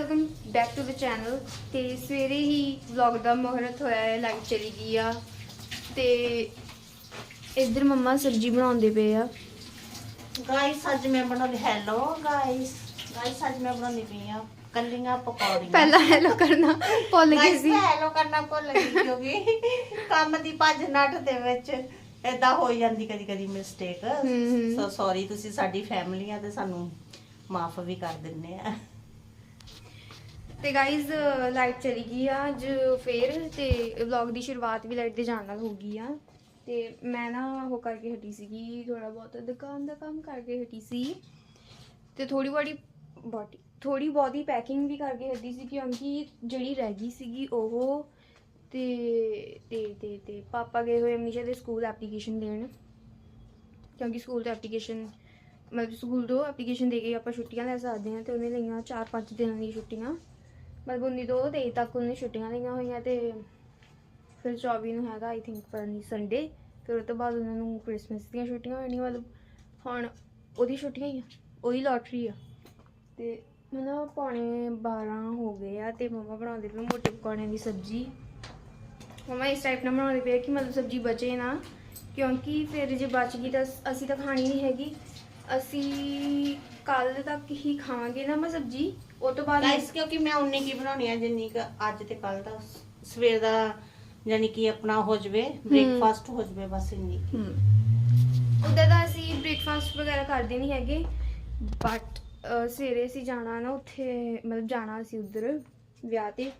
Welcome back to the channel ਤੇ ਸਵੇਰੇ ਹੀ vlog ਦਾ ਮੁਹੂਰਤ ਹੋਇਆ ਹੈ ਲਾਈਟ ਚਲੀ ਗਈ ਆ। ਤੇ ਇੱਧਰ ਮੰਮਾ ਸਬਜ਼ੀ ਬਣਾਉਂਦੇ ਪਏ ਆ। ਗਾਇਸ ਅੱਜ ਮੈਂ ਬਣਾਉਂਦੀ ਹੈਲੋ ਗਾਇਸ ਗਾਇਸ ਅੱਜ ਮੈਂ ਬਣਾਉਂਦੀ ਪਈ ਆ ਕੱਲੀਆਂ ਪਕੌੜੀਆਂ। ਪਹਿਲਾਂ ਹੈਲੋ ਕਰਨਾ ਭੁੱਲ ਗਈ ਸੀ। ਹੈਲੋ ਕਰਨਾ ਭੁੱਲ ਗਈ ਕਿਉਂਕਿ ਕੰਮ ਦੀ ਭੱਜ ਨੱਠ ਦੇ ਵਿੱਚ ਏਦਾਂ ਹੋ ਜਾਂਦੀ ਕਦੀ ਕਦੀ ਮਿਸਟੇਕ। ਸੋ ਸੌਰੀ ਤੁਸੀਂ ਸਾਡੀ ਫੈਮਿਲੀ ਆ ਤੇ ਸਾਨੂੰ ਮਾਫ ਵੀ ਕਰ ਦਿੰਨੇ ਆ। ਤੇ ਗਾਇਜ਼ ਲਾਈਟ ਚਲੀ ਗਈ ਆ, ਅੱਜ ਫੇਰ ਤੇ ਵਲੌਗ ਦੀ ਸ਼ੁਰੂਆਤ ਵੀ ਲਾਈਟ ਦੇ ਜਾਣ ਨਾਲ ਹੋ ਗਈ ਆ। ਤੇ ਮੈਂ ਨਾ ਉਹ ਕਰਕੇ ਹਟੀ ਸੀਗੀ ਥੋੜਾ ਬਹੁਤ ਦੁਕਾਨ ਦਾ ਕੰਮ ਕਰਕੇ ਹਟੀ ਸੀ। ਤੇ ਥੋੜੀ ਬੜੀ ਬੋਡੀ ਥੋੜੀ ਬਹੁਤੀ ਪੈਕਿੰਗ ਵੀ ਕਰਕੇ ਹਟੀ ਸੀ ਕਿਉਂਕਿ ਜਿਹੜੀ ਰਹਿ ਗਈ ਸੀਗੀ ਉਹ ਤੇ ਤੇ ਤੇ ਤੇ ਪਾਪਾ ਗਏ ਹੋਏ ਅਮਨੀਸ਼ਾ ਦੇ ਸਕੂਲ ਐਪਲੀਕੇਸ਼ਨ ਦੇਣ। ਕਿਉਂਕਿ ਸਕੂਲ ਤੋਂ ਐਪਲੀਕੇਸ਼ਨ ਮਤਲਬ ਸਕੂਲ ਤੋਂ ਐਪਲੀਕੇਸ਼ਨ ਦੇ ਕੇ ਆਪਾਂ ਛੁੱਟੀਆਂ ਲੈ ਸਕਦੇ ਹਾਂ ਤੇ ਉਹਨੇ ਲਈਆਂ 4-5 ਦਿਨਾਂ ਦੀਆਂ ਛੁੱਟੀਆਂ। ਮਤਲਬ 19 ਤੋਂ 23 ਤੱਕ ਉਹਨੇ ਛੁੱਟੀਆਂ ਲਈਆਂ ਹੋਈਆਂ ਤੇ ਫਿਰ 24 ਨੂੰ ਹੈਗਾ ਆਈ ਥਿੰਕ ਪਤਾ ਨਹੀਂ ਸੰਡੇ ਫਿਰ ਉਹ ਤੋਂ ਬਾਅਦ ਉਹਨਾਂ ਨੂੰ ਕ੍ਰਿਸਮਸ ਦੀਆਂ ਛੁੱਟੀਆਂ ਹੋਣੀਆਂ ਮਤਲਬ ਹੁਣ ਉਹਦੀ ਛੁੱਟੀਆਂ ਹੀ ਆ, ਉਹਦੀ ਲੋਟਰੀ ਆ। ਤੇ ਮਨਾ ਪੌਣੇ 12 ਹੋ ਗਏ ਆ ਤੇ ਮਮਾ ਬਣਾਉਂਦੇ ਪਏ ਮੋਟੇ ਪਕੌੜਿਆਂ ਦੀ ਸਬਜ਼ੀ। ਮਮਾ ਇਸ ਟਾਈਪ ਨਾਲ ਬਣਾਉਂਦੇ ਪਏ ਕਿ ਮਤਲਬ ਸਬਜ਼ੀ ਬਚੇ ਨਾ, ਕਿਉਂਕਿ ਫਿਰ ਜੇ ਬਚ ਗਈ ਤਾਂ ਅਸੀਂ ਤਾਂ ਖਾਣੀ ਨਹੀਂ ਹੈਗੀ। ਅਸੀਂ ਕੱਲ ਤੱਕ ਹੀ ਖਾਵਾਂਗੇ ਨਾ ਮੈਂ ਸਬਜ਼ੀ ਉਹ ਤੋਂ ਬਾਅਦ ਗਾਇਸ ਕਿਉਂਕਿ ਮੈਂ ਉਨੀ ਕੀ ਬਣਾਉਣੀ ਆ ਜਿੰਨੀ ਕੁ ਅੱਜ ਤੇ ਕੱਲ ਦਾ ਸ- ਸਵੇਰ ਦਾ ਯਾਨੀ ਕਿ ਆਪਣਾ ਹੋ ਜਵੇ ਬ੍ਰੇਕਫਾਸਟ ਹੋ ਜਵੇ ਬਸ ਇੰਨੀ ਕੁ। ਉਧਰ ਦਾ ਅਸੀਂ ਬ੍ਰੇਕਫਾਸਟ ਵਗੈਰਾ ਕਰਦੇ ਨਹੀਂ ਹੈਗੇ ਬਟ ਸਵੇਰੇ ਅਸੀਂ ਜਾਣਾ ਨਾ ਉੱਥੇ ਮਤਲਬ ਜਾਣਾ ਅਸੀਂ ਉਧਰ ਵਿਆਹ ਤੇ।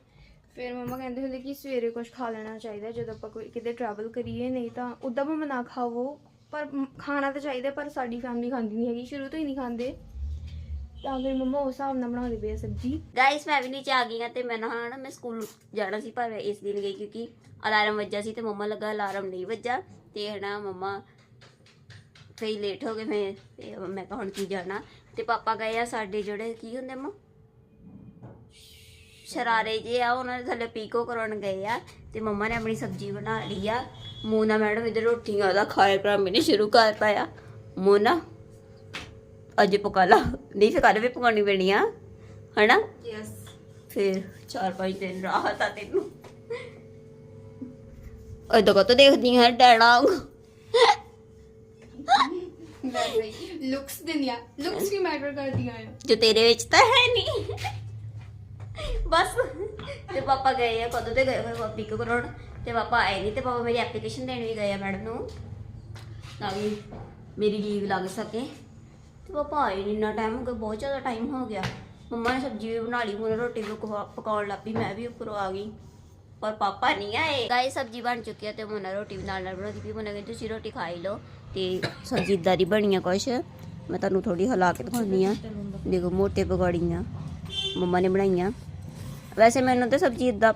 ਫਿਰ ਮਮਾ ਕਹਿੰਦੇ ਹੁੰਦੇ ਕਿ ਸਵੇਰੇ ਕੁਝ ਖਾ ਲੈਣਾ ਚਾਹੀਦਾ ਜਦੋਂ ਆਪਾਂ ਕੋਈ ਕਿਤੇ ਟਰੈਵਲ ਕਰੀਏ ਨਹੀਂ ਤਾਂ ਉਦਾਂ ਭਾਵੇਂ ਨਾ ਖਾਵੋ। ਪਰ ਖਾਣਾ ਤਾਂ ਚਾਹੀਦਾ, ਪਰ ਸਾਡੀ ਫੈਮਿਲੀ ਖਾਂਦੀ ਨਹੀਂ ਹੈਗੀ, ਸ਼ੁਰੂ ਤੋਂ ਹੀ ਨਹੀਂ ਖਾਂਦੇ। ਤਾਂ ਫਿਰ ਮਮਾ ਉਸ ਹਿਸਾਬ ਨਾਲ ਬਣਾਉਂਦੇ ਪਏ ਆ ਸਬਜ਼ੀ। ਗਾਇਸ ਮੈਂ ਵੀ ਨੀਚੇ ਆ ਗਈ ਹਾਂ ਤੇ ਮੈਂ ਨਾ ਨਾ ਮੈਂ ਸਕੂਲ ਜਾਣਾ ਸੀ, ਪਰ ਇਸ ਦਿਨ ਗਈ ਕਿਉਂਕਿ ਅਲਾਰਮ ਵੱਜਾ ਸੀ ਤੇ ਮੰਮਾ ਲੱਗਾ ਅਲਾਰਮ ਨਹੀਂ ਵੱਜਾ ਤੇ ਹਨਾ ਮੰਮਾ ਫੇਰ ਲੇਟ ਹੋ ਗਏ ਮੈਂ ਤੇ ਮੈਂ ਕਿਹਾ ਹੁਣ ਕੀ ਜਾਣਾ। ਤੇ ਪਾਪਾ ਗਏ ਆ ਸਾਡੇ ਜਿਹੜੇ ਕੀ ਹੁੰਦੇ ਮੰਮਾ? ਸ਼ਰਾਰੇ ਜੇ ਆ, ਉਹਨਾਂ ਦੇ ਥੱਲੇ ਪੀਕੋ ਕਰਾਉਣ ਗਏ ਆ ਤੇ ਮੰਮਾ ਨੇ ਆਪਣੀ ਸਬਜ਼ੀ ਬਣਾ ਲਈ ਆ। ਮੋਨਾ ਮੈਡਮ ਇਧਰ ਰੋਟੀਆਂ ਦਾ ਖਾਏ ਪਰ ਮੈਨੇ ਸ਼ੁਰੂ ਕਰ ਪਾਇਆ। ਮੋਨਾ ਅੱਜ ਪਕਾ ਲਾ। ਨਹੀਂ ਫਿਰ ਕੱਲ ਵੀ ਪਕਾਉਣੀ ਪੈਣੀ ਆ ਹਨਾ? ਯੈਸ ਫਿਰ ਚਾਰ ਪੰਜ ਦਿਨ ਰਾਹਤ ਆ ਤੈਨੂੰ। ਅਦੋਂ ਕੋ ਦੇਖਦੀ ਹੈ ਡੈਣਾ। ਲੁਕਸ ਦਿੰਦੀਆਂ ਲੁਕਸ ਵੀ ਮੈਟਰ ਕਰਦੀਆਂ ਆ। ਜੋ ਤੇਰੇ ਵਿੱਚ ਤਾਂ ਹੈ ਨਹੀਂ ਬਸ ਤੇ ਪਾਪਾ ਗਏ ਆ ਕਦੋਂ ਤੇ ਗਏ ਹੋਏ ਪਿਕ ਕਰਾਉਣ? ਤੇ ਪਾਪਾ ਆਏ ਨਹੀਂ ਤੇ ਪਾਪਾ ਮੇਰੀ ਐਪਲੀਕੇਸ਼ਨ ਦੇਣ ਵੀ ਗਏ ਆ ਮੈਡਮ ਨੂੰ, ਤਾਂ ਵੀ ਮੇਰੀ ਲੀਵ ਲੱਗ ਸਕੇ। ਤੇ ਪਾਪਾ ਆਏ ਨਹੀਂ ਇੰਨਾ ਟਾਈਮ ਹੋ ਗਿਆ, ਬਹੁਤ ਜ਼ਿਆਦਾ ਟਾਈਮ ਹੋ ਗਿਆ। ਮੰਮਾ ਨੇ ਸਬਜ਼ੀ ਵੀ ਬਣਾ ਲਈ, ਹੁਣ ਰੋਟੀ ਵੀ ਪਕਾ- ਪਕਾਉਣ ਲੱਗ ਪਈ, ਮੈਂ ਵੀ ਉੱਪਰੋਂ ਆ ਗਈ। ਪਰ ਪਾਪਾ ਨਹੀਂ ਆਏ। ਗਾਇਸ ਸਬਜ਼ੀ ਬਣ ਚੁੱਕੀ ਹੈ ਤੇ ਮੋਨਾ ਰੋਟੀ ਵੀ ਨਾਲ ਨਾਲ ਬਣਾਉਂਦੀ ਪਈ ਮੋਨਾ ਕਹਿੰਦੀ ਤੁਸੀਂ ਰੋਟੀ ਖਾਈ ਲਓ ਤੇ ਸਬਜ਼ੀ ਇਦਾਂ ਦੀ ਬਣੀ ਆ ਕੁਛ। ਮੈਂ ਤੁਹਾਨੂੰ ਥੋੜੀ ਹਿਲਾ ਕੇ ਦਿਖਾਉਂਦੀ ਆ। ਦੇਖੋ, ਮੋਟੇ ਪਕੌੜੀਆਂ ਮੰਮਾ ਨੇ ਬਣਾਈਆਂ। ਵੈਸੇ ਮੈਨੂੰ ਤਾਂ ਸਬਜ਼ੀ ਇਦਾਂ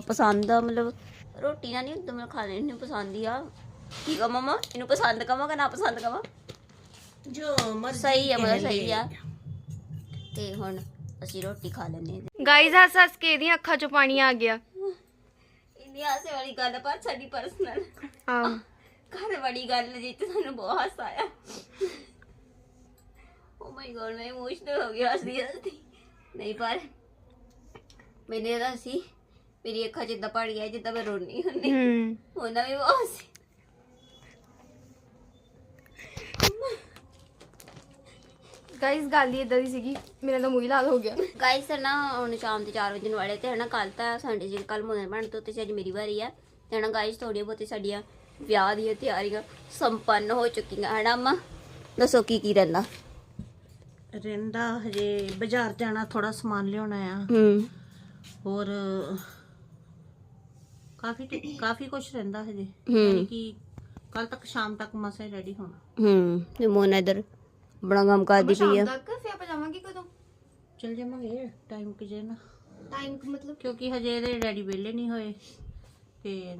ਪਸੰਦ ਆ, ਮਤਲਬ ਰੋਟੀ ਨਾਲ ਨਹੀਂ ਉਦੋਂ ਮੈਂ ਖਾ ਲੈਣੀ ਪਸੰਦ ਹੀ ਆ ਕੀ ਕਹਾਂ ਮਮਾ? ਇਹਨੂੰ ਪਸੰਦ ਕਵਾਂ ਕਿ ਨਾ ਪਸੰਦ ਕਵਾਂ? ਜੋ ਮਰਜ਼ੀ ਸਹੀ ਆ ਮਤਲਬ ਸਹੀ। ਆ। ਤੇ ਹੁਣ ਅਸੀਂ ਰੋਟੀ ਖਾ ਲੈਂਦੇ ਹਾਂ। ਗਾਈਜ਼ ਹੱਸ ਹੱਸ ਕੇ ਇਹਦੀਆਂ ਅੱਖਾਂ 'ਚੋਂ ਪਾਣੀ ਆ ਗਿਆ। ਇੰਨੀ ਹਾਸੇ ਵਾਲੀ ਗੱਲ ਆ, ਪਰ ਸਾਡੀ ਪਰਸਨਲ ਆ ਘਰ ਵਾਲੀ ਗੱਲ ਜਿੱਤੇ ਸਾਨੂੰ ਬਹੁਤ ਹਾਸਾ ਆਇਆ। ਓ ਮਾਈ ਗॉड ਮੈਂ ਇਮੋਸ਼ਨਲ ਹੋ ਗਿਆ ਹੱਸਦੀ ਹੱਸਦੀ ਨਹੀਂ ਪਰ ਮੈਨੇ ਤਾਂ ਸੀ ਮੇਰੀ ਅੱਖਾਂ 'ਚ ਇਦਾਂ ਪਾਣੀ ਆਇਆ ਜਿੱਦਾਂ ਮੈਂ ਰੋਣੀ ਹੁੰਦੀ। ਹੂੰ। ਉਹਨਾਂ ਵੀ ਬਹੁਤ ਸੀ। ਗਾਈਜ਼ ਗੱਲ ਹੀ ਇਦਾਂ ਦੀ ਸੀਗੀ। ਮੇਰਾ ਤਾਂ ਮੂੰਹ ਲਾਲ ਹੋ ਗਿਆ। ਗਾਇਸ ਨਾ ਹੁਣ ਸ਼ਾਮ ਦੇ 4 ਵਜੇ ਨੂੰ ਵਾਲੇ ਤੇ ਹਨਾ ਕੱਲ ਤਾਂ ਸੰਡੇ ਜੀ ਕੱਲ ਮੋਨੇ ਬਣ ਤੋਂ ਤੇ ਅੱਜ ਮੇਰੀ ਵਾਰੀ ਆ। ਤੇ ਹਨਾ ਗਾਇਸ ਥੋੜੀ ਬਹੁਤੀ ਸਾਡੀਆਂ ਵਿਆਹ ਦੀਆਂ ਤਿਆਰੀਆਂ ਸੰਪੰਨ ਹੋ ਚੁੱਕੀਆਂ। ਹਨਾ ਅੰਮਾ? ਦੱਸੋ ਕੀ ਕੀ ਰਹਿੰਦਾ? ਰਹਿੰਦਾ ਹਜੇ ਬਾਜ਼ਾਰ ਜਾਣਾ ਥੋੜਾ ਸਮਾਨ ਲਿਆਉਣਾ ਆ। ਹੂੰ। ਹੋਰ ਕਾਫੀ ਕਾਫੀ ਕੁਝ ਰਹਿੰਦਾ ਹਜੇ। ਯਾਨੀ ਕਿ ਕੱਲ ਤੱਕ ਸ਼ਾਮ ਤੱਕ ਮਸਾ ਰੈਡੀ ਹੋਣਾ। ਹੂੰ। ਤੇ ਮੋਨਾ ਇਧਰ ਬੜਾ ਕੰਮ ਕਰਦੀ ਪਈ ਆ। ਤੱਕ ਫਿਰ ਆਪਾਂ ਜਾਵਾਂਗੇ ਕਦੋਂ? ਚਲ ਜਾਵਾਂਗੇ ਟਾਈਮ ਕਿਜੇ ਨਾ। ਟਾਈਮ ਮਤਲਬ? ਕਿਉਂਕਿ ਹਜੇ ਇਹਦੇ ਡੈਡੀ ਵਿਹਲੇ ਨਹੀਂ ਹੋਏ। ਤੇ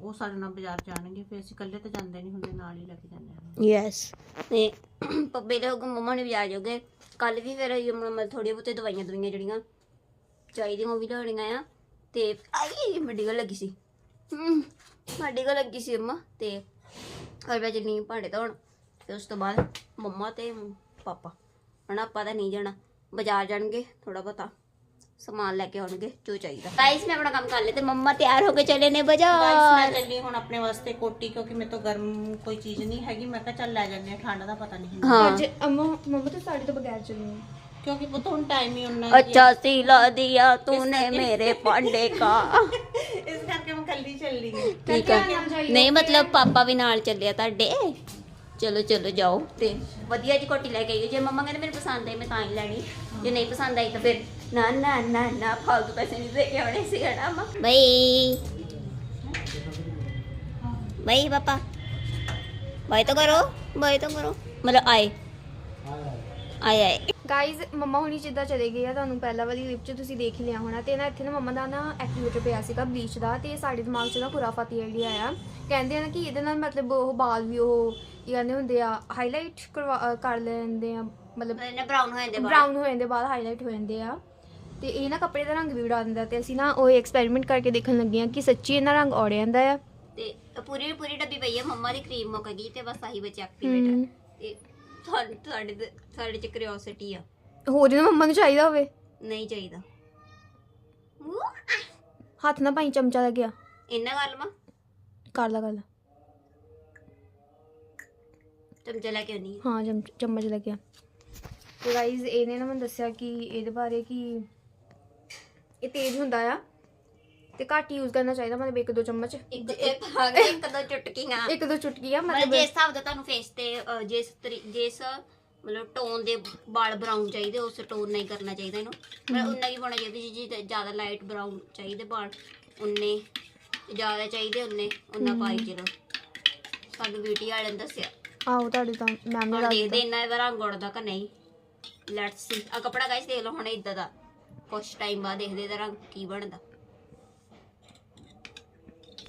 ਉਹ ਸਾਡੇ ਨਾਲ ਬਾਜ਼ਾਰ ਜਾਣਗੇ ਫਿਰ ਅਸੀਂ ਇਕੱਲੇ ਤਾਂ ਜਾਂਦੇ ਨਹੀਂ ਹੁੰਦੇ ਨਾਲ ਹੀ ਲੈ ਕੇ ਜਾਂਦੇ ਹਾਂ। ਯੈਸ ਤੇ ਪੱਪੇ ਦੇ ਹੁਕਮ ਮੰਮਾ ਨੇ ਵੀ ਆ ਜਾਓਗੇ। ਕੱਲ ਵੀ ਫਿਰ ਥੋੜੀਆਂ ਬਹੁਤੇ ਦਵਾਈਆਂ ਦਵਾਈਆਂ ਜਿਹੜੀਆਂ ਚਾਹੀਦੀਆਂ ਉਹ ਵੀ ਲੈਣੀਆਂ ਆ। ਤੇ ਆਈ ਮੈਡੀਕਲ ਲੱਗੀ ਸੀ। ਹੂੰ ਮੈਡੀਕਲ ਲੱਗੀ ਸੀ ਅੰਮਾ ਤੇ ਫਿਰ ਮੈਂ ਜਿੰਨੀ ਭਾਂਡੇ ਧੋਣ ਤੇ ਉਸ ਤੋਂ ਬਾਅਦ ਮੰਮਾ ਤੇ ਪਾਪਾ। ਹਣਾ ਆਪਾਂ ਤਾਂ ਨਹੀਂ ਜਾਣਾ। ਬਾਜ਼ਾਰ ਜਾਣਗੇ ਥੋੜਾ ਬਹੁਤਾ ਸਮਾਨ ਲੈ ਕੇ ਆਉਣਗੇ ਜੋ ਚਾਹੀਦਾ। ਗਾਇਸ ਮੈਂ ਆਪਣਾ ਕੰਮ ਕਰ ਲਿਆ ਤੇ ਮੰਮਾ ਤਿਆਰ ਹੋ ਕੇ ਚੱਲੇ ਨੇ ਗਾਇਸ ਬਾਜ਼ਾਰ ਮੈਂ ਚੱਲੀ ਹੁਣ ਆਪਣੇ ਵਾਸਤੇ ਕੋਟੀ ਕਿਉਂਕਿ ਮੇਰੇ ਤੋਂ ਗਰਮ ਕੋਈ ਚੀਜ਼ ਨਹੀਂ ਹੈਗੀ। ਮੈਂ ਕਿਹਾ ਚੱਲ ਲੈ ਜਾਂਦੇ ਹਾਂ ਠੰਡ ਦਾ ਪਤਾ ਨਹੀਂ ਹੁੰਦਾ। ਹਾਂ। ਅੱਜ ਅੰਮਾ ਮੰਮਾ ਤਾਂ ਸਾਡੇ ਤੋਂ ਬਗੈਰ ਚੱਲੀ ਆ। ਕਿਉਂਕਿ ਪੁੱਤ ਹੁਣ ਟਾਈਮ ਹੀ ਉਨਾ ਅੱਛਾ ਸਿਲਾ ਦਿਆ ਤੂਨੇ ਮੇਰੇ ਪਾਂਡੇ ਕਾ। ਇਸ ਕਰਕੇ ਮੈਂ ਕੱਲੀ ਚੱਲੀ ਹਾਂ ਠੀਕ ਹੈ। ਨਹੀਂ ਮਤਲਬ ਪਾਪਾ ਵੀ ਨਾਲ ਚੱਲਿਆ ਤੁਹਾਡੇ? ਚਲੋ ਚਲੋ ਜਾਓ ਤੇ ਵਧੀਆ ਜੀ ਕੋਟੀ ਲੈ ਕੇ ਆਈਓ ਜੇ ਮੰਮਾ ਕਹਿੰਦੇ ਮੈਨੂੰ ਪਸੰਦ ਆਈ ਮੈਂ ਤਾਂ ਹੀ ਲੈਣੀ। ਜੇ ਨਹੀਂ ਪਸੰਦ ਆਈ ਤਾਂ ਫਿਰ ਨਾ ਨਾ ਨਾ ਨਾ ਫਾਲਤੂ ਪੈਸੇ ਨਹੀਂ ਦੇ ਕੇ ਆਉਣੇ ਸੀ ਹਣਾ ਮਾ ਬਈ। ਬਈ ਪਾਪਾ। ਬਾਈ ਤਾਂ ਕਰੋ ਬਾਈ ਤਾਂ ਕਰੋ। ਮਤਲਬ ਆਏ। ਆਏ ਆਏ। ਗਾਈਜ਼ ਮੰਮਾ ਹੁਣੀ ਜਿੱਦਾਂ ਚਲੇ ਗਏ ਆ ਤੁਹਾਨੂੰ ਪਹਿਲਾਂ ਵਾਲੀ ਕਲਿੱਪ 'ਚ ਤੁਸੀਂ ਦੇਖ ਹੀ ਲਿਆ ਹੋਣਾ ਤੇ ਨਾ ਇੱਥੇ ਨਾ ਮੰਮਾ ਦਾ ਨਾ ਐਕਟੀਵੇਟਰ ਪਿਆ ਸੀਗਾ ਬਲੀਚ ਦਾ ਤੇ ਸਾਡੇ ਦਿਮਾਗ 'ਚ ਨਾ ਖੁਰਾਫਾਤੀ ਆਈਡੀਆ ਆਇਆ। ਕਹਿੰਦੇ ਆ ਨਾ ਕਿ ਇਹਦੇ ਨਾਲ ਮਤਲਬ ਉਹ ਬਾਲ ਵੀ ਉਹ ਕੀ ਕਹਿੰਦੇ ਹੁੰਦੇ ਆ ਹਾਈਲਾਈਟ ਕਰ ਲੈਂਦੇ ਆ ਮਤਲਬ ਇਹਨੇ ਬ੍ਰਾਊਨ ਹੋ ਜਾਂਦੇ ਬ੍ਰਾਊਨ ਹੋ ਜਾਂਦੇ ਬਾਅਦ ਹਾਈਲਾਈਟ ਹੋ ਜਾਂਦੇ ਆ। ਤੇ ਇਹ ਨਾ ਕੱਪੜੇ ਦਾ ਰੰਗ ਵੀ ਉਡਾ ਦਿੰਦਾ ਤੇ ਅਸੀਂ ਨਾ ਉਹ ਐਕਸਪੈਰੀਮੈਂਟ ਕਰਕੇ ਦੇਖਣ ਲੱਗੇ ਆ ਕਿ ਸੱਚੀ ਇਹਨਾਂ ਰੰਗ ਔੜ ਜਾਂਦਾ ਆ। ਤੇ ਪੂਰੀ ਪੂਰੀ ਡੱਬੀ ਪਈ ਹੈ ਮੰਮਾ ਦੀ ਕਰੀਮ ਮੁੱਕ ਗਈ ਤੇ ਬਸ ਆਹੀ ਬਚਿਆ। ਐਕਟੀਵੇਟਰ ਤੇ ਤੁਹਾਡੇ ਤੁਹਾਡੇ ਤੇ- ਸਾਡੇ ਚ ਕਿਉਰਿਓਸਿਟੀ ਆ। ਹੋਰ ਜਿਹਨਾਂ ਮੰਮਾ ਨੂੰ ਚਾਹੀਦਾ ਹੋਵੇ? ਨਹੀਂ ਚਾਹੀਦਾ। ਹੱਥ ਨਾ ਪਾਈ ਚਮਚਾ ਲੱਗਿਆ ਇੰਨਾ ਗੱਲ ਮਾ ਕਰ ਲਾ ਕਰ ਲਾ। ਚਮਚਾ ਲੈ ਕੇ ਆਉਣੀ ਹਾਂ ਚਮ ਚਮਚ ਲੱਗਿਆ ਤੇ ਗਾਈਜ਼ ਇਹਨੇ ਨਾ ਮੈਨੂੰ ਦੱਸਿਆ ਕਿ ਇਹਦੇ ਬਾਰੇ ਕਿ ਇਹ ਤੇਜ਼ ਹੁੰਦਾ ਆ। ਤੇ ਘੱਟ ਯੂਜ਼ ਕਰਨਾ ਚਾਹੀਦਾ ਮਤਲਬ ਇੱਕ ਦੋ ਚਮਚ। ਇੱਕ ਦੋ ਚੁਟਕੀਆਂ। ਇੱਕ ਦੋ ਚੁਟਕੀਆਂ ਮਤਲਬ ਮਤਲਬ ਜਿਸ ਹਿਸਾਬ ਦਾ ਤੁਹਾਨੂੰ ਫੇਸ ਤੇ ਜਿਸ ਤਰੀ- ਜਿਸ ਮਤਲਬ ਟੋਨ ਦੇ ਵਾਲ ਬਰਾਊਨ ਚਾਹੀਦੇ ਉਸ ਟੋਨ ਨਹੀਂ ਕਰਨਾ ਚਾਹੀਦਾ ਇਹਨੂੰ। ਮਤਲਬ ਉਨਾ ਹੀ ਪਾਉਣਾ ਚਾਹੀਦਾ ਜੀ ਜੀ ਜ਼ਿਆਦਾ ਲਾਈਟ ਬਰਾਊਨ ਚਾਹੀਦੇ ਵਾਲ ਉਨੇ ਜ਼ਿਆਦਾ ਚਾਹੀਦੇ ਉਨੇ ਉਨਾ ਪਾਈ ਚਲੋ ਸਾਨੂੰ ਬਿਊਟੀ ਵਾਲਿਆਂ ਨੇ ਦੱਸਿਆ। ਆਹੋ ਤੁਹਾਡੇ ਤਾਂ ਮੈਮ ਨੇ ਹੁਣ ਦੱਸ ਦੇਖਦੇ ਦਿੱਤਾ। ਇੰਨਾ ਇਹਦਾ ਰੰਗ ਉੜਦਾ ਕਿ ਨਹੀਂ। ਲੈਟਸ ਸੀ ਆ ਕਪੜਾ ਗਾਇਸ ਦੇਖ ਲਓ ਹੁਣ ਇਦਾਂ ਦਾ। ਕੁਛ ਟਾਈਮ ਬਾਅਦ ਦੇਖਦੇ ਇਹਦਾ ਰੰਗ ਕੀ ਬਣਦਾ।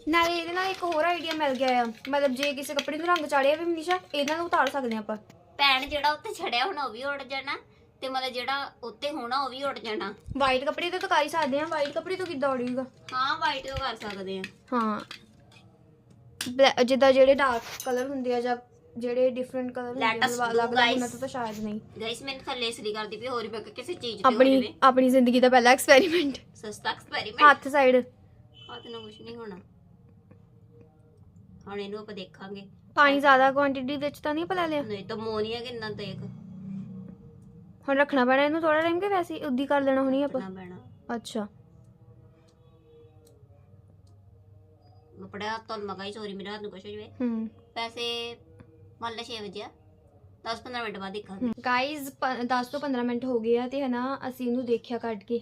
ਨਾਲੇ ਇਹਦੇ ਨਾਲ ਇੱਕ ਹੋਰ ਆਈਡੀਆ ਮਿਲ ਗਿਆ ਆ। ਮਤਲਬ ਜੇ ਕਿਸੇ ਕੱਪੜੇ ਨੂੰ ਰੰਗ ਚਾੜਿਆ ਵੀ ਮਨੀਸ਼ਾ ਇਹਨਾਂ ਨੂੰ ਉਤਾਰ ਸਕਦੇ ਆਪਾਂ। ਭੈਣ ਜਿਹੜਾ ਉੱਤੇ ਛੜਿਆ ਹੁਣ ਉਹ ਵੀ ਉੜ ਜਾਣਾ ਤੇ ਮਤਲਬ ਜਿਹੜਾ ਉੱਤੇ ਹੋਣਾ ਉਹ ਵੀ ਉੜ ਜਾਣਾ। ਵਾਈਟ ਕੱਪੜੇ ਤੇ ਤਾਂ ਕਰ ਹੀ ਸਕਦੇ ਆ ਵਾਈਟ ਕੱਪੜੇ ਤੋਂ ਕਿੱਦਾਂ ਉੜੇਗਾ ਹਾਂ ਵਾਈਟ ਉਹ ਕਰ ਸਕਦੇ ਆ ਹਾਂ। ਬਲੈ- ਜਿੱਦਾਂ ਜਿਹੜੇ ਡਾਰਕ ਕਲਰ ਹੁੰਦੇ ਆ ਜਾਂ ਜਿਹੜੇ ਡਿਫਰੈਂਟ ਕਲਰ ਹੁੰਦੇ ਆ Let us do, ਅਲੱਗ guys. ਉਹਨਾਂ ਤੋਂ ਤਾਂ ਸ਼ਾਇਦ ਨਹੀਂ। ਗਾਇਸ ਮੈਨੂੰ ਥੱਲੇ ਇਸ ਲਈ ਕਰਦੀ ਵੀ ਹੋਰ ਵੀ ਅੱਗੇ ਕਿਸੇ ਚੀਜ਼ ਤੇ ਹੋ ਆਪਣੀ ਜਾਵੇ ਆਪਣੀ ਜ਼ਿੰਦਗੀ ਦਾ ਪਹਿਲਾ ਐਕਸਪੈਰੀਮੈਂਟ ਸਸਤਾ ਐਕਸਪੈਰੀਮੈਂਟ ਹੱਥ ਸਾਈਡ ਹੱਥ ਨਾਲ ਕੁਝ ਨਹੀਂ ਹੋਣਾ। ਹੁਣ ਇਹਨੂੰ ਆਪਾਂ ਦੇਖਾਂਗੇ। ਪਾਣੀ ਜ਼ਿਆਦਾ ਕੁਆਂਟੀਟੀ ਵਿੱਚ ਤਾਂ ਨਹੀਂ ਪਲਾ ਲਿਆ। ਨਹੀਂ ਤਾਂ ਮੋਨੀਆ ਕਿੰਨਾ ਦੇਖ ਹੁਣ ਰੱਖਣਾ ਪੈਣਾ ਇਹਨੂੰ ਥੋੜਾ ਟਾਈਮ ਕਿ ਵੈਸੇ ਹੀ ਉੱਦੀ ਕਰ ਲੈਣਾ ਹੁਣੀ ਆਪਾਂ? ਪੈਣਾ। ਅੱਛਾ। ਕੱਪੜਾ ਤੋਂ ਮਗਾਈ ਚੋਰੀ ਮੇਰੇ ਹੱਥ ਨੂੰ ਕੁਛ ਜਾਵੇ। ਹੂੰ। ਵੈਸੇ ਮੰਨ ਲੈ 6 ਵਜੇ 10 15 ਮਿੰਟ ਬਾਅਦ ਦੇਖਾਂਗੇ। ਗਾਇਜ਼ 10 ਤੋਂ 15 ਮਿੰਟ ਹੋ ਗਏ ਆ ਤੇ ਹਨਾ ਅਸੀਂ ਇਹਨੂੰ ਦੇਖਿਆ ਕੱਢ ਕੇ।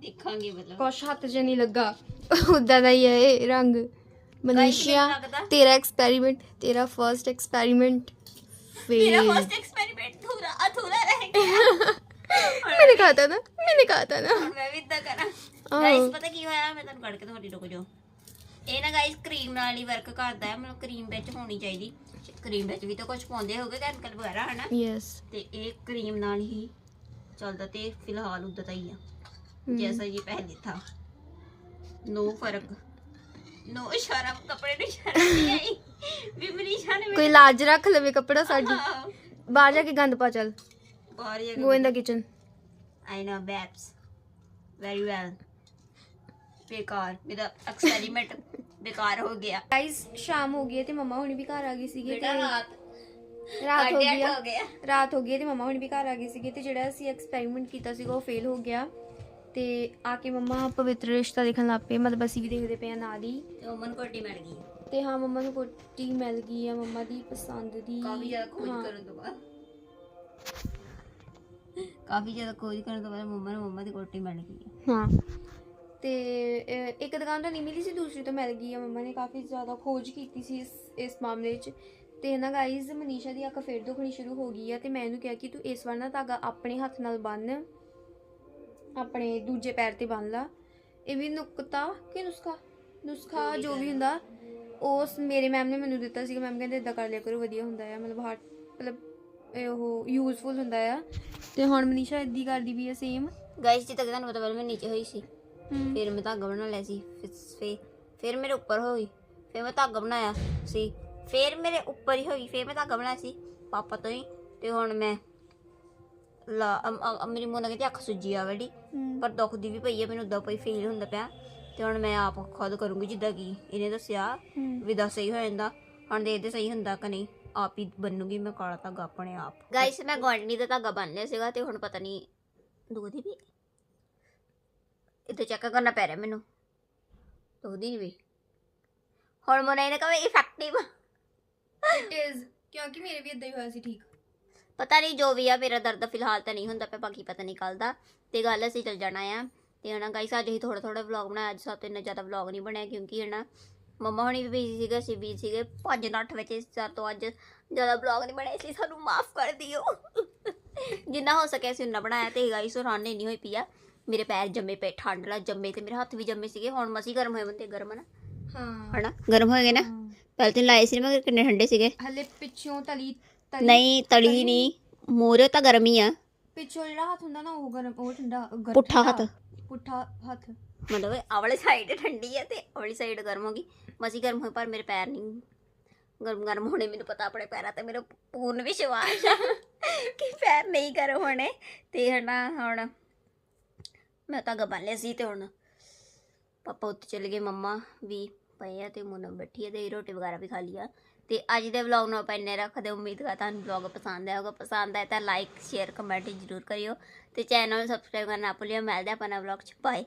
ਦੇਖਾਂਗੇ ਮਤਲਬ। ਕੁਛ ਹੱਥ 'ਚ ਨਹੀਂ ਲੱਗਾ। ਉਦਾਂ ਦਾ ਹੀ ਹੈ ਇਹ ਰੰਗ। ਮਨੀਸ਼ਾ ਤੇਰਾ ਐਕਸਪੈਰੀਮੈਂਟ ਤੇਰਾ ਫਰਸਟ ਐਕਸਪੈਰੀਮੈਂਟ ਫੇਲ ਮੇਰਾ ਫਰਸਟ ਐਕਸਪੈਰੀਮੈਂਟ ਅਧੂਰਾ ਅਧੂਰਾ ਰਹਿ ਗਿਆ। ਮੈਨੇ ਕਹਾ ਤਾ ਨਾ ਮੈਨੇ ਕਹਾ ਤਾ ਨਾ। ਮੈਂ ਵੀ ਇਦਾਂ ਕਰਾਂ। ਗਾਇਸ ਪਤਾ ਕੀ ਹੋਇਆ? ਮੈਂ ਤੁਹਾਨੂੰ ਕੱਢ ਕੇ ਤੁਹਾਡੀ ਰੁਕ ਜਾਓ। ਇਹ ਨਾ ਗਾਇਸ ਕਰੀਮ ਨਾਲ ਹੀ ਵਰਕ ਕਰਦਾ ਹੈ। ਮਤਲਬ ਕਰੀਮ ਵਿੱਚ ਹੋਣੀ ਚਾਹੀਦੀ। ਕਰੀਮ ਵਿੱਚ ਵੀ ਤਾਂ ਕੁਝ ਪਾਉਂਦੇ ਹੋਗੇ ਕੈਮੀਕਲ ਵਗੈਰਾ ਹਨਾ? ਯੈਸ ਤੇ ਇਹ ਕਰੀਮ ਨਾਲ ਹੀ ਚੱਲਦਾ ਤੇ ਫਿਲਹਾਲ ਉਦਾਂ ਹੀ ਆ। ਜੈਸਾ ਇਹ ਪਹਿਲੇ ਥਾ ਨੋ ਫ਼ਰਕ। ਕੋਈ ਲਾਜ ਰੱਖ ਲਵੇ ਕੱਪੜਾ ਸਾਡੀ। ਬਾਹਰ ਜਾ ਕੇ ਗੰਦ ਪਾ ਚੱਲ। ਬਾਹਰ ਜਾ kitchen I know babes very well ਬੇਕਾਰ। ਮੇਰਾ ਐਕਸਪੈਰੀਮੈਂਟ ਬੇਕਾਰ ਹੋ ਗਿਆ। ਗਾਇਸ ਸ਼ਾਮ ਹੋ ਗਈ ਤੇ ਮਮਾ ਹੁਣੀ ਵੀ ਘਰ ਆ ਗਈ ਸੀਗੇ ਤੇ ਰਾਤ। ਰਾਤ ਹੋ ਗਈ ਰਾਤ ਹੋ ਗਈ ਤੇ ਮਮਾ ਹੁਣੀ ਵੀ ਘਰ ਆ ਗਈ ਸੀਗੇ ਤੇ ਜਿਹੜਾ ਅਸੀਂ ਐਕਸਪੈਰੀਮੈਂਟ ਕੀਤਾ ਸੀਗਾ ਉਹ ਫੇਲ ਹੋ ਗਿਆ। ਤੇ ਆ ਕੇ ਮਮਾ ਪਵਿੱਤਰ ਰਿਸ਼ਤਾ ਦੇਖਣ ਲੱਗ ਪਏ ਮਤਲਬ ਅਸੀਂ ਵੀ ਦੇਖਦੇ ਪਏ ਆ ਨਾਲ ਹੀ। ਤੇ ਉਮਨ ਕੋਟੀ ਮਿਲ ਗਈ। ਤੇ ਹਾਂ ਮਮਾ ਨੂੰ ਕੋਟੀ ਮਿਲ ਗਈ ਆ ਮਮਾ ਦੀ ਪਸੰਦ ਦੀ। ਕਾਫੀ ਜ਼ਿਆਦਾ ਖੋਜ ਹਾਂ। ਕਰਨ ਤੋਂ ਬਾਅਦ। ਕਾਫੀ ਜ਼ਿਆਦਾ ਖੋਜ ਕਰਨ ਤੋਂ ਬਾਅਦ ਮੰਮਾ ਨੂੰ ਮੰਮਾ ਦੀ ਕੋਟੀ ਮਿਲ ਗਈ ਹੈ। ਤੇ ਇੱਕ ਦੁਕਾਨ ਤੋਂ ਨਹੀਂ ਮਿਲੀ ਸੀ ਦੂਸਰੀ ਤੋਂ ਮਿਲ ਗਈ ਆ। ਮਮਾ ਨੇ ਕਾਫੀ ਜ਼ਿਆਦਾ ਖੋਜ ਕੀਤੀ ਸੀ ਇਸ ਇਸ ਮਾਮਲੇ 'ਚ। ਤੇ ਨਾ ਗਾਈਜ਼ ਮਨੀਸ਼ਾ ਦੀ ਅੱਖ ਫੇਰ ਦੁਖਣੀ ਸ਼ੁਰੂ ਹੋ ਗਈ ਆ ਤੇ ਮੈਂ ਇਹਨੂੰ ਕਿਹਾ ਕਿ ਤੂੰ ਇਸ ਵਾਰ ਨਾ ਧਾਗਾ ਆਪਣੇ ਹੱਥ ਨਾਲ ਬੰਨ। ਆਪਣੇ ਦੂਜੇ ਪੈਰ ਤੇ ਬੰਨ ਲਾ। ਇਹ ਵੀ ਨੁਕਤਾ ਕਿ ਨੁਸਖਾ? ਨੁਸਖਾ ਜੋ ਵੀ ਹੁੰਦਾ ਉਸ ਮੇਰੇ ਮੈਮ ਨੇ ਮੈਨੂੰ ਦਿੱਤਾ ਸੀਗਾ। ਮੈਮ ਕਹਿੰਦੇ ਇਦਾਂ ਕਰ ਲਿਆ ਕਰੋ ਵਧੀਆ ਹੁੰਦਾ ਆ। ਮਤਲਬ ਹਾਰਟ ਮਤਲਬ ਇਹ ਉਹ ਯੂਜ਼ਫੁਲ ਹੁੰਦਾ ਆ। ਤੇ ਹੁਣ ਮਨੀਸ਼ਾ ਇਦਾਂ ਕਰਦੀ ਵੀ ਆ ਸੇਮ ਗਾਇਸ ਜੀ ਤੱਕ ਤੁਹਾਨੂੰ ਪਤਾ ਪਹਿਲਾਂ ਮੈਂ ਨੀਚੇ ਹੋਈ ਸੀ। ਫਿਰ ਮੈਂ ਧਾਗਾ ਬਣਾ ਲਿਆ ਸੀ। ਫਿਰ- ਫਿਰ ਮੇਰੇ ਉੱਪਰ ਹੋਈ ਫਿਰ ਮੈਂ ਧਾਗਾ ਬਣਾਇਆ ਸੀ। ਫਿਰ ਮੇਰੇ ਉੱਪਰ ਹੀ ਹੋਈ ਫਿਰ ਮੈਂ ਧਾਗਾ ਬਣਾਇਆ ਸੀ ਪਾਪਾ ਤੋਂ ਹੀ। ਤੇ ਹੁਣ ਮੈਂ ਲਾ ਮੇਰੀ ਮੋਨਾ ਕਹਿੰਦੀ ਅੱਖ ਸੁੱਜੀ ਆ ਵੜੀ। ਪਰ ਦੁੱਖ ਦੀ ਵੀ ਪਈ ਹੈ ਮੈਨੂੰ ਉਦਾਂ ਪਈ ਫੀਲ ਹੁੰਦਾ ਪਿਆ। ਤੇ ਹੁਣ ਮੈਂ ਆਪ ਖੁਦ ਕਰੂੰਗੀ ਜਿੱਦਾਂ ਕਿ ਇਹਨੇ ਦੱਸਿਆ ਵੀ ਦਾ ਸਹੀ ਹੋ ਜਾਂਦਾ। ਹੁਣ ਦੇਖਦੇ ਸਹੀ ਹੁੰਦਾ ਕਿ ਨਹੀਂ ਆਪ ਹੀ ਬੰਨੂਗੀ ਮੈਂ ਕਾਲਾ ਧਾਗਾ ਆਪਣੇ ਆਪ। ਗਾਇਸ ਮੈਂ ਗਵਾਂਢੀ ਦਾ ਧਾਗਾ ਬੰਨ ਲਿਆ ਸੀਗਾ ਤੇ ਹੁਣ ਪਤਾ ਨਹੀਂ ਦੁਖਦੀ ਵੀ ਇੱਥੇ ਚੈੱਕ ਕਰਨਾ ਪੈ ਰਿਹਾ ਮੈਨੂੰ। ਦੁਖਦੀ ਵੀ। ਹੁਣ ਮਨੇ ਨੇ ਕਹੇ ਇਫੈਕਟਿਵ ਇਟ ਇਜ਼ ਕਿਉਂਕਿ ਮੇਰੇ ਵੀ ਇਦਾਂ ਹੀ ਹੋਇਆ ਸੀ ਠੀਕ। ਪਤਾ ਨਹੀਂ ਜੋ ਵੀ ਆ ਮੇਰਾ ਦਰਦ ਫਿਲਹਾਲ ਤਾਂ ਨਹੀਂ ਹੁੰਦਾ ਪਿਆ ਬਾਕੀ ਪਤਾ ਨਹੀਂ ਕੱਲ ਦਾ। ਤੇ ਗੱਲ ਅਸੀਂ ਚੱਲ ਜਾਣਾ ਆ। ਤੇ ਹਨਾ ਗਾਈਸ ਅੱਜ ਅਸੀਂ ਥੋੜਾ ਥੋੜਾ ਵਲੌਗ ਬਣਾਇਆ ਅੱਜ ਸਾਤੋਂ ਇੰਨਾ ਜ਼ਿਆਦਾ ਵਲੌਗ ਨਹੀਂ ਬਣਿਆ ਕਿਉਂਕਿ ਹਨਾ ਮੰਮਾ ਹੁਣੀ ਵੀ ਬਿਜ਼ੀ ਸੀਗੇ ਅਸੀਂ ਬਿਜ਼ੀ ਸੀਗੇ ਪੰਜ ਨੱਠ ਵਿੱਚ ਇਸ ਤੋਂ ਅੱਜ ਜ਼ਿਆਦਾ ਵਲੌਗ ਨਹੀਂ ਬਣਿਆ ਇਸ ਲਈ ਸਾਨੂੰ ਮਾਫ ਕਰ ਦਿਓ। ਜਿੰਨਾ ਹੋ ਸਕਿਆ ਅਸੀਂ ਉਨਾ ਬਣਾਇਆ ਤੇ ਗਾਈਸ ਰਾਨ ਨਹੀਂ ਹੋਈ ਪਈ ਆ ਮੇਰੇ ਪੈਰ ਜੰਮੇ ਪਏ ਠੰਡ ਨਾਲ ਜੰਮੇ ਤੇ ਮੇਰੇ ਹੱਥ ਵੀ ਜੰਮੇ ਸੀਗੇ ਹੁਣ ਮਸੀ ਗਰਮ ਹੋਏ ਬੰਦੇ ਗਰਮ ਨਾ ਹਾਂ। ਹਨਾ ਗਰਮ ਹੋਏ ਗਏ ਨਾ ਪਹਿਲੇ ਤੇ ਲਾਏ ਸੀ ਮਗਰ ਕਿੰਨੇ ਠੰਡੇ ਸੀਗੇ। ਹਲੇ ਪਿੱਛੋਂ ਤਲੀ ਤਲੀ ਨਹੀਂ ਤਲੀ ਨਹੀਂ। ਮੋਰੇ ਤਾਂ ਗਰਮ ਆ। ਪਿੱਛੋਂ ਜਿਹੜਾ ਹੱਥ ਹੁੰਦਾ ਨਾ ਉਹ ਗਰਮ ਉਹ ਠੰਡਾ ਗਰ- ਪੁੱਠਾ ਠੰਡਾ। ਹੱਥ। ਪੁੱਠਾ ਹੱਥ। ਮਤਲਬ ਆਹ ਵਾਲੀ ਸਾਈਡ ਠੰਡੀ ਹੈ ਤੇ ਆਹ ਵਾਲੀ ਸਾਈਡ ਗਰਮ ਹੋ ਗਈ। ਮਸੀ ਗਰਮ ਹੋਏ ਪਰ ਮੇਰੇ ਪੈਰ ਨਹੀਂ ਗਰਮ ਗਰਮ ਹੋਣੇ ਮੈਨੂੰ ਪਤਾ ਆਪਣੇ ਪੈਰਾਂ ਤੇ ਮੇਰਾ ਪੂਰਨ ਵਿਸ਼ਵਾਸ ਆ ਕਿ ਪੈਰ ਨਹੀਂ ਗਰਮ ਹੋਣੇ। ਤੇ ਹਨਾ ਹੁਣ ਮੈਂ ਤਾਂ ਬੰਨ ਲਿਆ ਸੀ ਤੇ ਹੁਣ ਪਾਪਾ ਉੱਤੇ ਚਲੇ ਗਏ ਮੰਮਾ ਵੀ ਪਏ ਆ ਤੇ ਮੋਨਾ ਬੈਠੀ ਆ ਤੇ ਰੋਟੀ ਵਗੈਰਾ ਵੀ ਖਾ ਲਿਆ ਤੇ ਅੱਜ ਦੇ ਵਲੌਗ ਨੂੰ ਆਪਾਂ ਇੰਨੇ ਰੱਖਦੇ ਉਮੀਦ ਕਰਦਾ ਤੁਹਾਨੂੰ ਵਲੌਗ ਪਸੰਦ ਆਇਆ ਹੋਗਾ ਪਸੰਦ ਆਇਆ ਤਾਂ ਲਾਈਕ ਸ਼ੇਅਰ ਕਮੈਂਟ ਜ਼ਰੂਰ ਕਰਿਓ ਤੇ ਚੈਨਲ ਨੂੰ ਸਬਸਕ੍ਰਾਈਬ ਕਰਨਾ ਨਾ ਭੁੱਲਿਓ। ਮਿਲਦੇ ਆਪਾਂ ਨਵੇਂ ਵਲੌਗ ਚ। ਬਾਏ